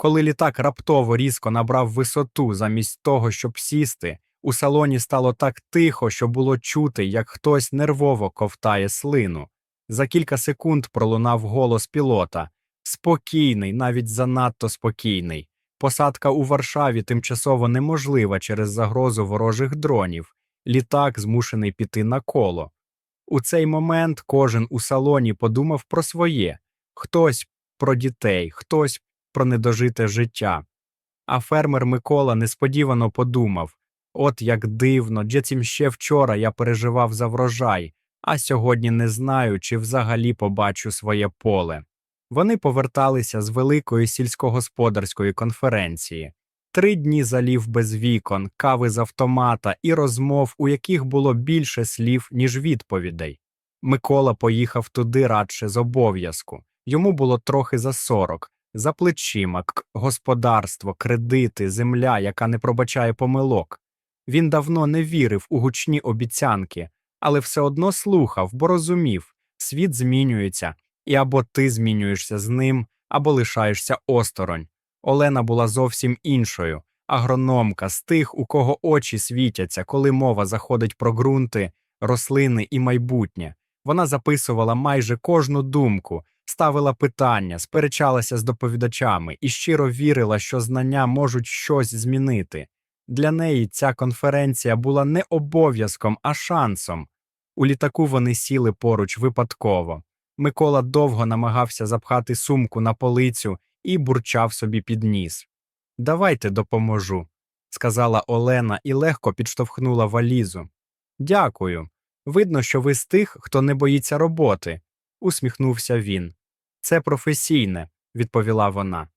Коли літак раптово різко набрав висоту замість того, щоб сісти, у салоні стало так тихо, що було чути, як хтось нервово ковтає слину. За кілька секунд пролунав голос пілота спокійний, навіть занадто спокійний. Посадка у Варшаві тимчасово неможлива через загрозу ворожих дронів. Літак змушений піти на коло. У цей момент кожен у салоні подумав про своє хтось про дітей, хтось про недожите життя. А фермер Микола несподівано подумав от як дивно, джецім ще вчора я переживав за врожай, а сьогодні не знаю, чи взагалі побачу своє поле. Вони поверталися з великої сільськогосподарської конференції. Три дні залів без вікон, кави з автомата і розмов, у яких було більше слів, ніж відповідей. Микола поїхав туди радше з обов'язку. Йому було трохи за сорок, за плечима, господарство, кредити, земля, яка не пробачає помилок. Він давно не вірив у гучні обіцянки, але все одно слухав, бо розумів світ змінюється, і або ти змінюєшся з ним, або лишаєшся осторонь. Олена була зовсім іншою, агрономка з тих, у кого очі світяться, коли мова заходить про ґрунти, рослини і майбутнє. Вона записувала майже кожну думку, ставила питання, сперечалася з доповідачами і щиро вірила, що знання можуть щось змінити. Для неї ця конференція була не обов'язком, а шансом. У літаку вони сіли поруч випадково. Микола довго намагався запхати сумку на полицю і бурчав собі під ніс. Давайте допоможу, сказала Олена і легко підштовхнула валізу. Дякую. Видно, що ви з тих, хто не боїться роботи, усміхнувся він. Це професійне, відповіла вона.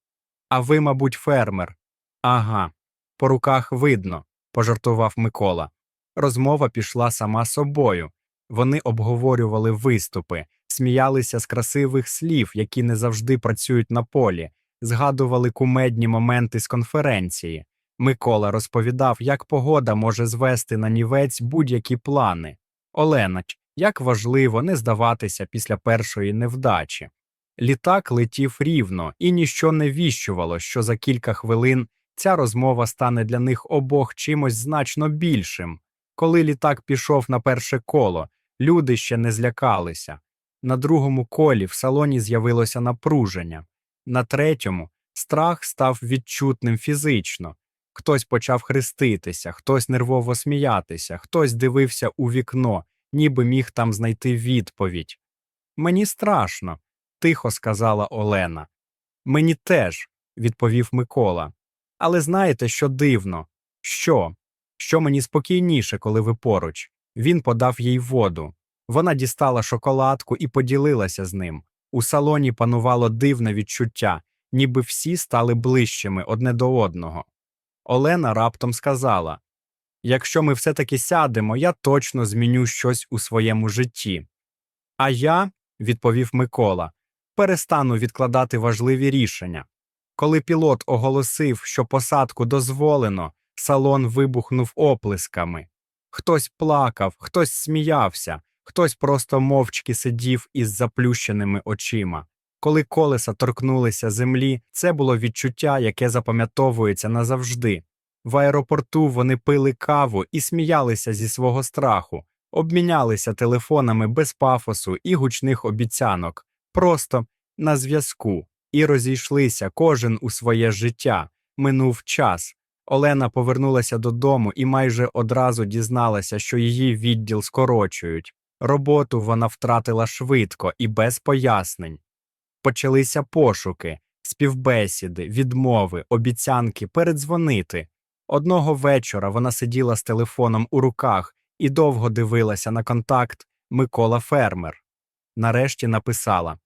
А ви, мабуть, фермер. Ага, по руках видно, пожартував Микола. Розмова пішла сама собою. Вони обговорювали виступи, сміялися з красивих слів, які не завжди працюють на полі, згадували кумедні моменти з конференції. Микола розповідав, як погода може звести на нівець будь-які плани. Олена, як важливо не здаватися після першої невдачі. Літак летів рівно, і ніщо не віщувало, що за кілька хвилин ця розмова стане для них обох чимось значно більшим. Коли літак пішов на перше коло, люди ще не злякалися. На другому колі в салоні з'явилося напруження. На третьому страх став відчутним фізично. Хтось почав хреститися, хтось нервово сміятися, хтось дивився у вікно, ніби міг там знайти відповідь. Мені страшно, тихо сказала Олена. Мені теж, відповів Микола. Але знаєте, що дивно? Що? Що мені спокійніше, коли ви поруч? Він подав їй воду. Вона дістала шоколадку і поділилася з ним. У салоні панувало дивне відчуття, ніби всі стали ближчими одне до одного. Олена раптом сказала Якщо ми все таки сядемо, я точно зміню щось у своєму житті. А я, відповів Микола, перестану відкладати важливі рішення. Коли пілот оголосив, що посадку дозволено, салон вибухнув оплесками. Хтось плакав, хтось сміявся, хтось просто мовчки сидів із заплющеними очима. Коли колеса торкнулися землі, це було відчуття, яке запам'ятовується назавжди. В аеропорту вони пили каву і сміялися зі свого страху, обмінялися телефонами без пафосу і гучних обіцянок, просто на зв'язку, і розійшлися кожен у своє життя. Минув час. Олена повернулася додому і майже одразу дізналася, що її відділ скорочують. Роботу вона втратила швидко і без пояснень. Почалися пошуки, співбесіди, відмови, обіцянки передзвонити. Одного вечора вона сиділа з телефоном у руках і довго дивилася на контакт Микола Фермер. Нарешті написала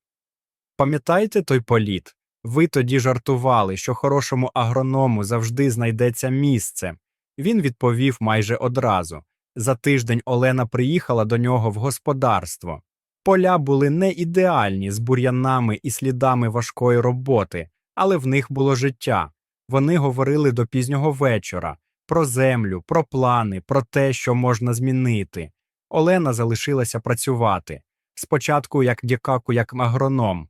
Пам'ятаєте той політ? Ви тоді жартували, що хорошому агроному завжди знайдеться місце. Він відповів майже одразу. За тиждень Олена приїхала до нього в господарство. Поля були не ідеальні з бур'янами і слідами важкої роботи, але в них було життя. Вони говорили до пізнього вечора про землю, про плани, про те, що можна змінити. Олена залишилася працювати спочатку як дякаку, як агроном,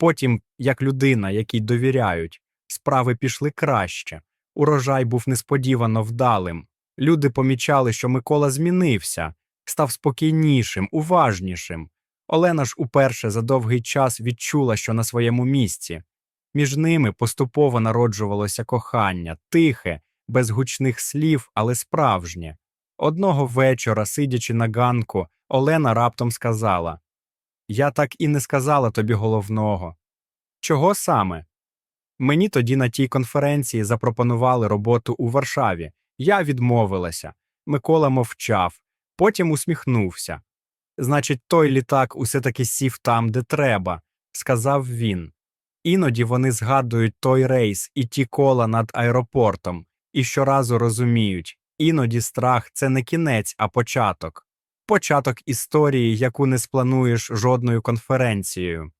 потім як людина, якій довіряють. Справи пішли краще. Урожай був несподівано вдалим. Люди помічали, що Микола змінився, став спокійнішим, уважнішим. Олена ж уперше за довгий час відчула, що на своєму місці. Між ними поступово народжувалося кохання, тихе, без гучних слів, але справжнє. Одного вечора, сидячи на ганку, Олена раптом сказала Я так і не сказала тобі головного. Чого саме? Мені тоді на тій конференції запропонували роботу у Варшаві. Я відмовилася. Микола мовчав, потім усміхнувся. Значить, той літак усе таки сів там, де треба, сказав він. Іноді вони згадують той рейс і ті кола над аеропортом, і щоразу розуміють, іноді страх це не кінець, а початок. Початок історії, яку не сплануєш жодною конференцією.